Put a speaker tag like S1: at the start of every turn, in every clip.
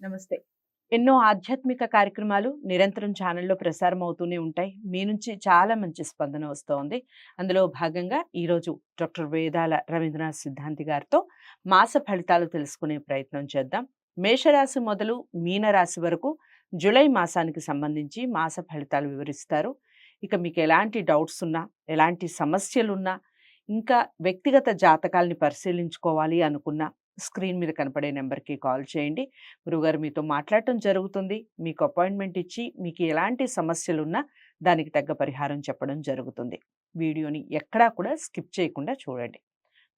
S1: నమస్తే. ఎన్నో ఆధ్యాత్మిక కార్యక్రమాలు నిరంతరం ఛానల్లో ప్రసారం అవుతూనే ఉంటాయి. మీ నుంచి చాలా మంచి స్పందన వస్తోంది. అందులో భాగంగా ఈరోజు డాక్టర్ వేదాల రవీంద్రనాథ్ సిద్ధాంతి గారితో మాస ఫలితాలు తెలుసుకునే ప్రయత్నం చేద్దాం. మేషరాశి మొదలు మీనరాశి వరకు జూలై మాసానికి సంబంధించి మాస ఫలితాలు వివరిస్తారు. ఇక మీకు ఎలాంటి డౌట్స్ ఉన్నా ఎలాంటి సమస్యలున్నా ఇంకా వ్యక్తిగత జాతకాలని పరిశీలించుకోవాలి అనుకున్నా స్క్రీన్ మీద కనపడే నెంబర్కి కాల్ చేయండి. గురుగారు మీతో మాట్లాడటం జరుగుతుంది. మీకు అపాయింట్మెంట్ ఇచ్చి మీకు ఎలాంటి సమస్యలు ఉన్నా దానికి తగ్గ పరిహారం చెప్పడం జరుగుతుంది. వీడియోని ఎక్కడా కూడా స్కిప్ చేయకుండా చూడండి.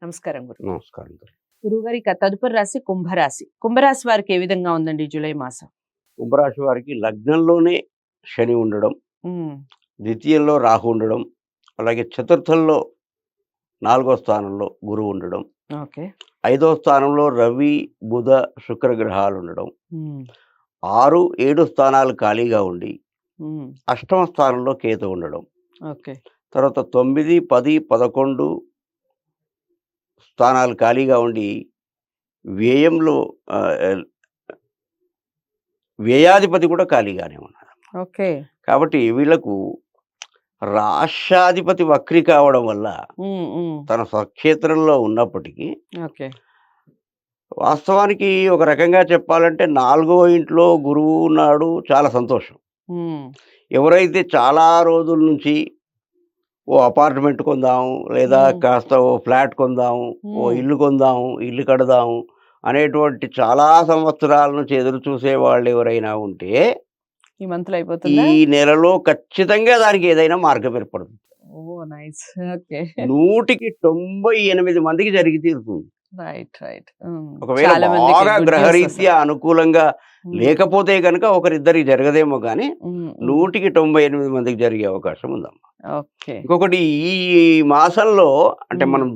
S1: నమస్కారం గురు
S2: నమస్కారం
S1: గురుగారు తదుపరి రాశి కుంభరాశి. కుంభరాశి వారికి ఏ విధంగా ఉందండి జూలై మాసం?
S2: కుంభరాశి వారికి లగ్నంలోనే శని ఉండడం ద్వితీయంలో రాహు ఉండడం అలాగే చతుర్థంలో నాలుగో స్థానంలో గురువు ఉండడం
S1: ఓకే.
S2: ఐదో స్థానంలో రవి బుధ శుక్ర గ్రహాలు ఉండడం ఆరు ఏడు స్థానాలు ఖాళీగా ఉండి అష్టమ స్థానంలో కేతు ఉండడం.
S1: ఓకే.
S2: తర్వాత తొమ్మిది పది పదకొండు స్థానాలు ఖాళీగా ఉండి వ్యయంలో వ్యయాధిపతి కూడా ఖాళీగానే ఉన్నారు
S1: ఓకే.
S2: కాబట్టి వీళ్ళకు రాష్ట్రాధిపతి వక్రి కావడం వల్ల తన స్వక్షేత్రంలో ఉన్నప్పటికీ వాస్తవానికి ఒక రకంగా చెప్పాలంటే నాలుగో ఇంట్లో గురువు ఉన్నాడు చాలా సంతోషం ఎవరైతే చాలా రోజుల నుంచి ఓ అపార్ట్మెంట్ కొందాము లేదా. కాస్త ఓ ఫ్లాట్ కొందాము ఓ. ఇల్లు కొందాము ఇల్లు కడదాము అనేటువంటి చాలా సంవత్సరాల నుంచి ఎదురు చూసే వాళ్ళు ఎవరైనా ఉంటే
S1: ఈ మంత్లో
S2: ఈ
S1: అయిపోతుందా?
S2: నెలలో ఖచ్చితంగా దానికి ఏదైనా మార్గం ఏర్పడుతుంది.
S1: Oh nice. ఓకే.
S2: నూటికి తొంభై ఎనిమిది మందికి జరిగి తీరుతుంది.
S1: Right right.
S2: ఒకవేళ బాగా గ్రహరీత్యా అనుకూలంగా లేకపోతే కనుక ఒకరిద్దరికి జరగదేమో కానీ నూటికి తొంభై ఎనిమిది మందికి జరిగే అవకాశం ఉందమ్మా. ఇంకొకటి ఈ మాసంలో అంటే. మనం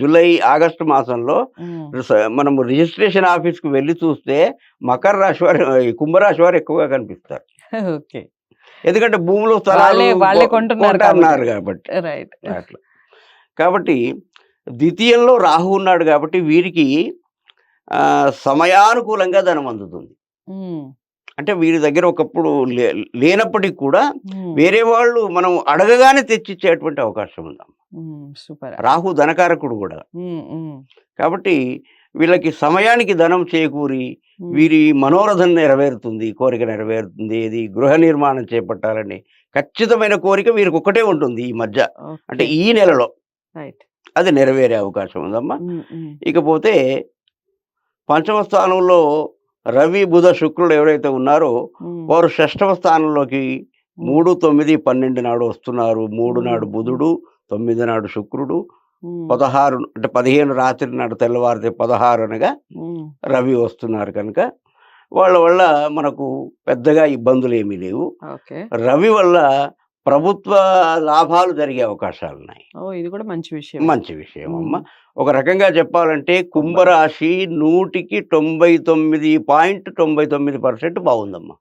S2: జూలై ఆగస్టు మాసంలో మనం రిజిస్ట్రేషన్ ఆఫీస్కి వెళ్ళి చూస్తే మకర రాశి వారు ఈ కుంభరాశి వారు ఎక్కువగా కనిపిస్తారు.
S1: ఓకే.
S2: ఎందుకంటే భూములు స్థలాలు
S1: కొంటున్నారు కాబట్టి.
S2: కాబట్టి.
S1: రైట్.
S2: అట్లా. కాబట్టి ద్వితీయంలో రాహు ఉన్నాడు కాబట్టి వీరికి సమయానుకూలంగా ధనం అందుతుంది. అంటే వీరి దగ్గర ఒకప్పుడు లేనప్పటికీ కూడా వేరే వాళ్ళు మనం అడగగానే తెచ్చిచ్చేటువంటి అవకాశం ఉందాం
S1: సూపర్.
S2: రాహు ధనకారకుడు కూడా. కాబట్టి వీళ్ళకి సమయానికి ధనం చేకూరి వీరి మనోరథం నెరవేరుతుంది కోరిక నెరవేరుతుంది ఇది గృహ నిర్మాణం చేపట్టాలని ఖచ్చితమైన కోరిక వీరికి ఒక్కటే ఉంటుంది ఈ మధ్య. అంటే ఈ నెలలో. అది నెరవేరే అవకాశం ఉందమ్మా. ఇకపోతే పంచమ స్థానంలో రవి బుధ శుక్రుడు ఎవరైతే ఉన్నారో వారు షష్టమ స్థానంలోకి మూడు తొమ్మిది పన్నెండు నాడు వస్తున్నారు. మూడు నాడు బుధుడు తొమ్మిది నాడు శుక్రుడు పదహారు అంటే పదిహేను రాత్రి నాడు తెల్లవారితే పదహారు అనగా రవి వస్తున్నారు కనుక వాళ్ళ వల్ల మనకు పెద్దగా ఇబ్బందులు ఏమీ లేవు రవి వల్ల ప్రభుత్వ లాభాలు జరిగే అవకాశాలు ఉన్నాయి.
S1: ఇది కూడా మంచి విషయం.
S2: మంచి విషయం అమ్మ. ఒక రకంగా చెప్పాలంటే కుంభరాశి నూటికి తొంభై తొమ్మిది పాయింట్ తొంభై తొమ్మిది పర్సెంట్ బాగుందమ్మా.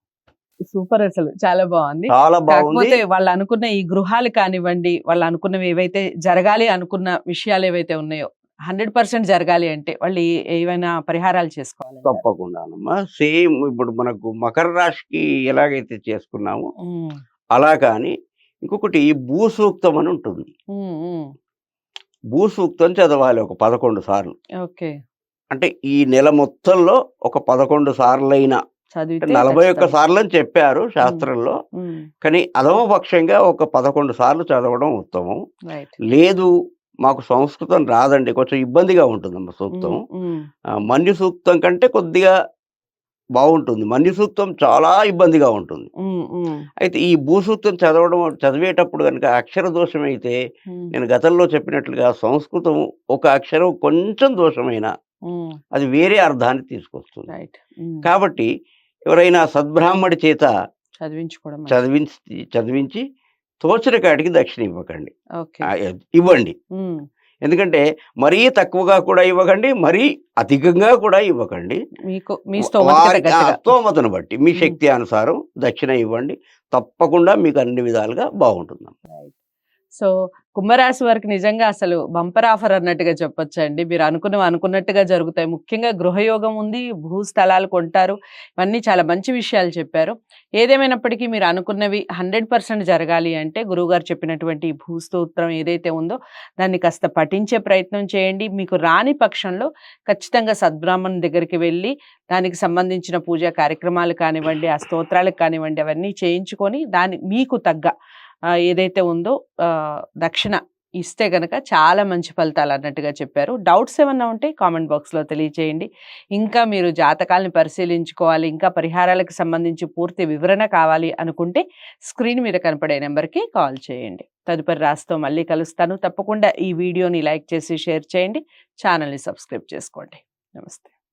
S1: సూపర్ అసలు. చాలా బాగుంది.
S2: చాలా బాగుంది.
S1: కాకపోతే వాళ్ళు అనుకున్న ఈ గృహాలు కానివ్వండి వాళ్ళు అనుకున్నవి ఏవైతే జరగాలి అనుకున్న విషయాలు ఏవైతే ఉన్నాయో హండ్రెడ్ పర్సెంట్ జరగాలి అంటే వాళ్ళు ఏ- ఏవైనా పరిహారాలు చేసుకోవాలి
S2: తప్పకుండానమ్మా సేమ్ ఇప్పుడు మనకు మకర రాశికి ఎలాగైతే చేసుకున్నామో అలా కానీ ఇంకొకటి భూసూక్తం అని ఉంటుంది. భూసూక్తం చదవాలి ఒక పదకొండు సార్లు.
S1: ఓకే.
S2: అంటే ఈ నెల మొత్తంలో ఒక పదకొండు సార్లైనా నలభై ఒక్క. సార్లు అని చెప్పారు శాస్త్రంలో. కానీ అదమ పక్షంగా ఒక పదకొండు సార్లు చదవడం ఉత్తమం. లేదు మాకు సంస్కృతం రాదండి కొంచెం ఇబ్బందిగా ఉంటుందమ్మా సూక్తం.
S1: ఉమ్, ఉమ్,
S2: ఆ, మన్యు సూక్తం కంటే కొద్దిగా బాగుంటుంది. మన్యు సూక్తం చాలా ఇబ్బందిగా ఉంటుంది. అయితే ఈ భూసూక్తం చదవడం చదివేటప్పుడు కనుక అక్షర దోషం అయితే నేను గతంలో చెప్పినట్లుగా సంస్కృతం ఒక అక్షరం కొంచెం దోషమైన అది వేరే అర్థాన్ని తీసుకొస్తుంది. కాబట్టి ఎవరైనా సద్బ్రాహ్మడి చేత
S1: చదివించుకోవడం.
S2: చదివించి చదివించి తోచిన కాడికి దక్షిణ ఇవ్వకండి. ఇవ్వండి. ఎందుకంటే మరీ తక్కువగా కూడా ఇవ్వకండి మరీ అధికంగా కూడా ఇవ్వకండి. వారి-. స్తోమతను బట్టి మీ. శక్తి అనుసారం దక్షిణ ఇవ్వండి. తప్పకుండా మీకు అన్ని విధాలుగా బాగుంటుంది
S1: సో కుంభరాశి వారికి నిజంగా అసలు బంపర్ ఆఫర్ అన్నట్టుగా చెప్పొచ్చండి మీరు అనుకున్నవి అనుకున్నట్టుగా జరుగుతాయి. ముఖ్యంగా గృహయోగం ఉంది భూస్థలాలు కొంటారు ఇవన్నీ చాలా మంచి విషయాలు చెప్పారు. ఏదేమైనప్పటికీ మీరు అనుకున్నవి హండ్రెడ్ పర్సెంట్ జరగాలి అంటే గురువుగారు చెప్పినటువంటి భూ భూస్తోత్రం ఏదైతే ఉందో దాన్ని కాస్త పఠించే ప్రయత్నం చేయండి. మీకు రాని పక్షంలో ఖచ్చితంగా సద్బ్రాహ్మణ్ దగ్గరికి వెళ్ళి దానికి సంబంధించిన పూజా కార్యక్రమాలు కానివ్వండి ఆ స్తోత్రాలకు కానివ్వండి అవన్నీ చేయించుకొని దాని మీకు తగ్గ ఏదైతే ఉందో దక్షిణ ఇస్తే కనుక చాలా మంచి ఫలితాలు అన్నట్టుగా చెప్పారు. డౌట్స్ ఏమన్నా ఉంటే కామెంట్ బాక్స్లో తెలియచేయండి. ఇంకా మీరు జాతకాలను పరిశీలించుకోవాలి ఇంకా పరిహారాలకు సంబంధించి పూర్తి వివరణ కావాలి అనుకుంటే స్క్రీన్ మీద కనపడే నెంబర్కి కాల్ చేయండి. తదుపరి రాస్తో మళ్ళీ కలుస్తాను. తప్పకుండా ఈ వీడియోని లైక్ చేసి షేర్ చేయండి. ఛానల్ని సబ్స్క్రైబ్ చేసుకోండి. నమస్తే.